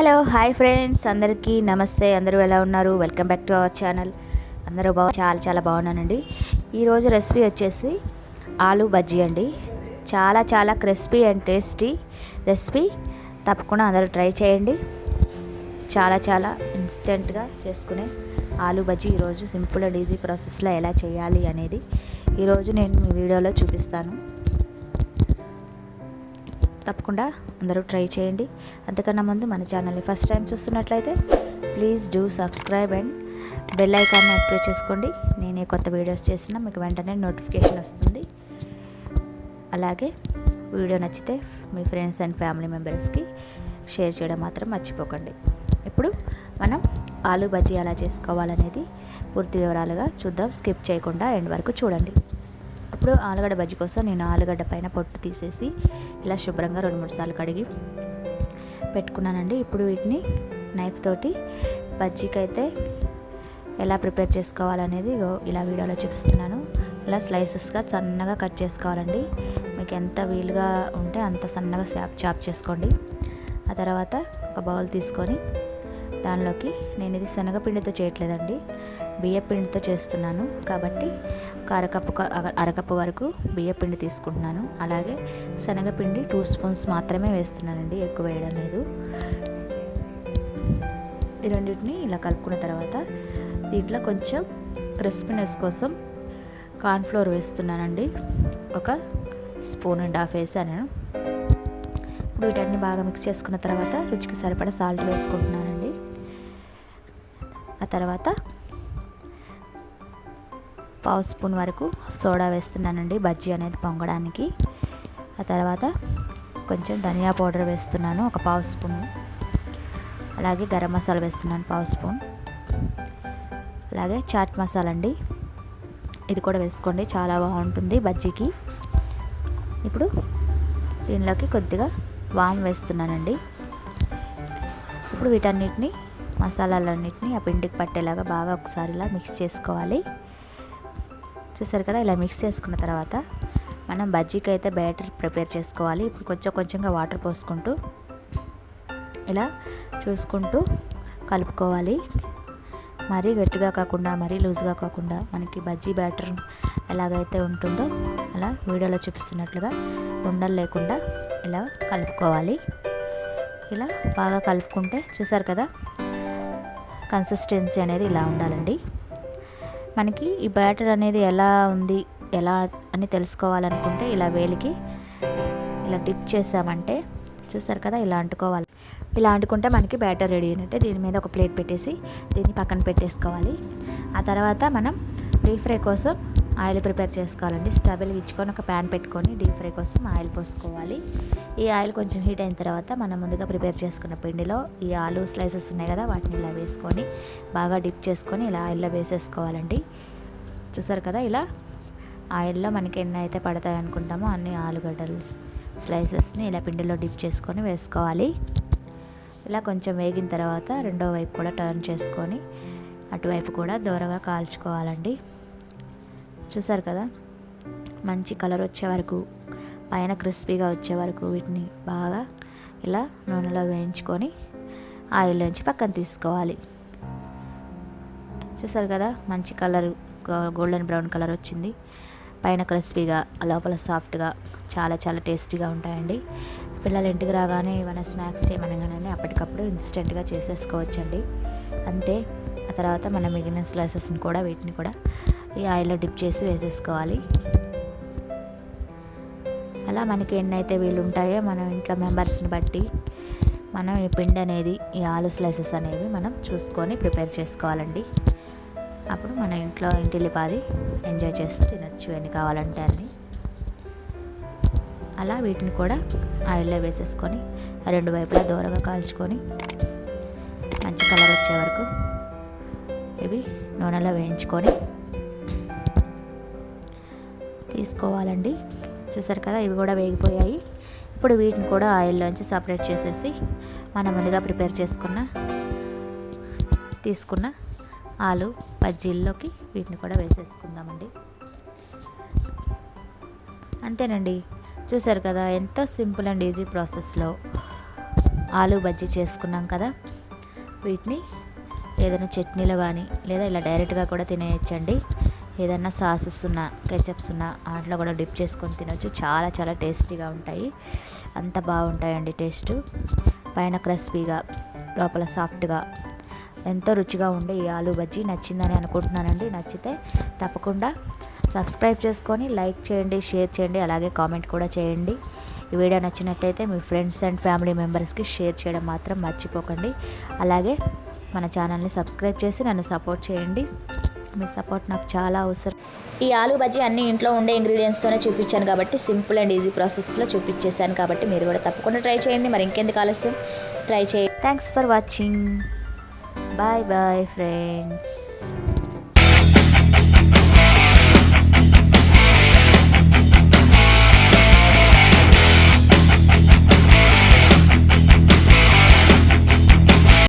Hello hi friends. అందరికీ నమస్తే. అందరూ ఎలా ఉన్నారు? Welcome back to our channel. అందరూ బాగా చాలా చాలా బాగున్నానండి. ఈరోజు రెసిపీ వచ్చేసి ఆలు బజ్జీ అండి. చాలా చాలా క్రిస్పీ అండ్ టేస్టీ రెసిపీ. తప్పకుండా అందరూ ట్రై చేయండి. చాలా చాలా ఇన్స్టెంట్గా చేసుకునే ఆలు బజ్జీ ఈరోజు సింపుల్ అండ్ ఈజీ ప్రాసెస్లో ఎలా చేయాలి అనేది ఈరోజు నేను మీ వీడియోలో చూపిస్తాను. తప్పకుండా అందరూ ట్రై చేయండి. అంతకన్నా ముందు మన ఛానల్ని ఫస్ట్ టైం చూస్తున్నట్లయితే please do subscribe and bell ఐకాన్ని యాక్టివేట్ చేసుకోండి. నేనే కొత్త వీడియోస్ చేసినా మీకు వెంటనే నోటిఫికేషన్ వస్తుంది. అలాగే వీడియో నచ్చితే మీ ఫ్రెండ్స్ అండ్ ఫ్యామిలీ మెంబర్స్కి షేర్ చేయడం మాత్రం మర్చిపోకండి. ఇప్పుడు మనం ఆలు బజ్జీ ఎలా చేసుకోవాలనేది పూర్తి వివరాలుగా చూద్దాం. స్కిప్ చేయకుండా ఎండ్ వరకు చూడండి. ఇప్పుడు ఆలుగడ్డ బజ్జీ కోసం నేను ఆలుగడ్డ పైన పొట్టు తీసేసి ఇలా శుభ్రంగా రెండు మూడు సార్లు కడిగి పెట్టుకున్నానండి. ఇప్పుడు వీటిని నైఫ్ తోటి బజ్జీకి అయితే ఎలా ప్రిపేర్ చేసుకోవాలనేది ఇలా వీడియోలో చూపిస్తున్నాను. ఇలా స్లైసెస్గా సన్నగా కట్ చేసుకోవాలండి. మీకు ఎంత వీలుగా ఉంటే అంత సన్నగా చాప్ చాప్ చేసుకోండి. ఆ తర్వాత ఒక బౌల్ తీసుకొని దానిలోకి నేను ఇది శనగపిండితో చేయట్లేదండి. బియ్యపిండితో చేస్తున్నాను. కాబట్టి ఒక అరకప్పు అరకప్పు వరకు బియ్యపిండి తీసుకుంటున్నాను. అలాగే శనగపిండి టూ స్పూన్స్ మాత్రమే వేస్తున్నానండి ఎక్కువ వేయడం లేదు. ఈ రెండింటిని ఇలా కలుపుకున్న తర్వాత దీంట్లో కొంచెం క్రిస్పీనెస్ కోసం కార్న్ఫ్లోర్ వేస్తున్నానండి. ఒక స్పూన్ అండ్ హాఫ్ వేసాను. ఇప్పుడు వీటన్ని బాగా మిక్స్ చేసుకున్న తర్వాత రుచికి సరిపడా సాల్ట్ వేసుకుంటున్నానండి. ఆ తర్వాత పావు స్పూన్ వరకు సోడా వేస్తున్నానండి బజ్జీ అనేది పొంగడానికి. ఆ తర్వాత కొంచెం ధనియా పౌడర్ వేస్తున్నాను ఒక పావు స్పూన్. అలాగే గరం మసాలా వేస్తున్నాను పావు స్పూన్. అలాగే చాట్ మసాలా అండి ఇది కూడా వేసుకోండి చాలా బాగుంటుంది బజ్జీకి. ఇప్పుడు దీనిలోకి కొద్దిగా వామ్ వేస్తున్నానండి. ఇప్పుడు వీటన్నిటిని మసాలాలన్నిటిని ఆ పిండికి పట్టేలాగా బాగా ఒకసారి ఇలా మిక్స్ చేసుకోవాలి. చూసారు కదా ఇలా మిక్స్ చేసుకున్న తర్వాత మనం బజ్జీకి అయితే బ్యాటర్ ప్రిపేర్ చేసుకోవాలి. ఇప్పుడు కొంచెం కొంచెంగా వాటర్ పోసుకుంటూ ఇలా చూసుకుంటూ కలుపుకోవాలి. మరీ గట్టిగా కాకుండా మరీ లూజ్గా కాకుండా మనకి బజ్జీ బ్యాటర్ ఎలాగైతే ఉంటుందో అలా వీడియోలో చూపిస్తున్నట్లుగా ఉండలు లేకుండా ఇలా కలుపుకోవాలి. ఇలా బాగా కలుపుకుంటే చూసారు కదా కన్సిస్టెన్సీ అనేది ఇలా ఉండాలండి. మనకి ఈ బ్యాటర్ అనేది ఎలా ఉంది ఎలా అని తెలుసుకోవాలనుకుంటే ఇలా వేలికి ఇలా డిప్ చేసామంటే చూసారు కదా ఇలా అంటుకోవాలి. ఇలా అంటుకుంటే మనకి బ్యాటర్ రెడీ అయినట్టే. దీని మీద ఒక ప్లేట్ పెట్టేసి దీన్ని పక్కన పెట్టేసుకోవాలి. ఆ తర్వాత మనం డీప్ ఫ్రై కోసం ఆయిల్ ప్రిపేర్ చేసుకోవాలండి. స్టవ్ ఇచ్చుకొని ఒక ప్యాన్ పెట్టుకొని డీప్ ఫ్రై కోసం ఆయిల్ పోసుకోవాలి. ఈ ఆయిల్ కొంచెం హీట్ అయిన తర్వాత మనం ముందుగా ప్రిపేర్ చేసుకున్న పిండిలో ఈ ఆలు స్లైసెస్ ఉన్నాయి కదా వాటిని ఇలా వేసుకొని బాగా డిప్ చేసుకొని ఇలా ఆయిల్లో వేసేసుకోవాలండి. చూసారు కదా ఇలా? ఆయిల్లో మనకి ఎన్ని అయితే పడతాయి అనుకుంటామో అన్ని ఆలుగడ్డలు స్లైసెస్ని ఇలా పిండిలో డిప్ చేసుకొని వేసుకోవాలి. ఇలా కొంచెం వేగిన తర్వాత రెండో వైపు కూడా టర్న్ చేసుకొని అటువైపు కూడా దూరగా కాల్చుకోవాలండి. చూసారు కదా? మంచి కలర్ వచ్చే వరకు పైన క్రిస్పీగా వచ్చే వరకు వీటిని బాగా ఇలా నూనెలో వేయించుకొని ఆయిల్లోంచి పక్కన తీసుకోవాలి. చూసారు కదా? మంచి కలర్ గోల్డెన్ బ్రౌన్ కలర్ వచ్చింది. పైన క్రిస్పీగా లోపల సాఫ్ట్గా చాలా చాలా టేస్టీగా ఉంటాయండి. పిల్లలు ఇంటికి రాగానే ఏమైనా స్నాక్స్ చేయమనగానే అప్పటికప్పుడు ఇన్స్టెంట్గా చేసేసుకోవచ్చండి. అంతే. ఆ తర్వాత మనం మిగిలిన స్లైసెస్ని కూడా వీటిని కూడా ఈ ఆయిల్లో డిప్ చేసి వేసేసుకోవాలి. అలా మనకి ఎన్నైతే వీలు ఉంటాయో మనం ఇంట్లో మెంబర్స్ని బట్టి మనం ఈ పిండి అనేది ఈ ఆలు స్లైసెస్ అనేవి మనం చూసుకొని ప్రిపేర్ చేసుకోవాలండి. అప్పుడు మన ఇంట్లో ఇంటిల్లిపాది ఎంజాయ్ చేస్తూ తినచ్చు ఎన్ని కావాలంటే అన్ని. అలా వీటిని కూడా ఆయిల్లో వేసేసుకొని రెండు వైపులా దూరంగా కాల్చుకొని మంచి కలర్ వచ్చే వరకు ఇవి నూనెలో వేయించుకొని తీసుకోవాలండి. చూసారు కదా ఇవి కూడా వేగిపోయాయి. ఇప్పుడు వీటిని కూడా ఆయిల్లోంచి సపరేట్ చేసేసి మనం ముందుగా ప్రిపేర్ చేసుకున్న తీసుకున్న ఆలు బజ్జీల్లోకి వీటిని కూడా వేసేసుకుందామండి. అంతేనండి. చూసారు కదా ఎంతో సింపుల్ అండ్ ఈజీ ప్రాసెస్లో ఆలు బజ్జీ చేసుకున్నాం కదా. వీటిని ఏదైనా చట్నీలో కానీ లేదా ఇలా డైరెక్ట్గా కూడా తినేయచ్చండి. ఏదైనా సాసెస్ ఉన్న కెచప్స్ ఉన్న వాటిలో కూడా డిప్ చేసుకొని తినొచ్చు. చాలా చాలా టేస్టీగా ఉంటాయి. అంత బాగుంటాయండి టేస్ట్. పైన క్రిస్పీగా లోపల సాఫ్ట్గా ఎంతో రుచిగా ఉండే ఈ ఆలు బజ్జీ నచ్చిందని అనుకుంటున్నానండి. నచ్చితే తప్పకుండా సబ్స్క్రైబ్ చేసుకొని లైక్ చేయండి షేర్ చేయండి అలాగే కామెంట్ కూడా చేయండి. ఈ వీడియో నచ్చినట్టయితే మీ ఫ్రెండ్స్ అండ్ ఫ్యామిలీ మెంబర్స్కి షేర్ చేయడం మాత్రం మర్చిపోకండి. అలాగే మన ఛానల్ని సబ్స్క్రైబ్ చేసి నన్ను సపోర్ట్ చేయండి. మీ సపోర్ట్ నాకు చాలా అవసరం. ఈ ఆలు బజ్జీ అన్ని ఇంట్లో ఉండే ఇంగ్రీడియంట్స్తోనే చూపించాను కాబట్టి సింపుల్ అండ్ ఈజీ ప్రాసెస్లో చూపించేసాను కాబట్టి మీరు కూడా తప్పకుండా ట్రై చేయండి. మరి ఇంకెందుకు ఆలస్యం? ట్రై చేయండి. Thanks for watching bye bye friends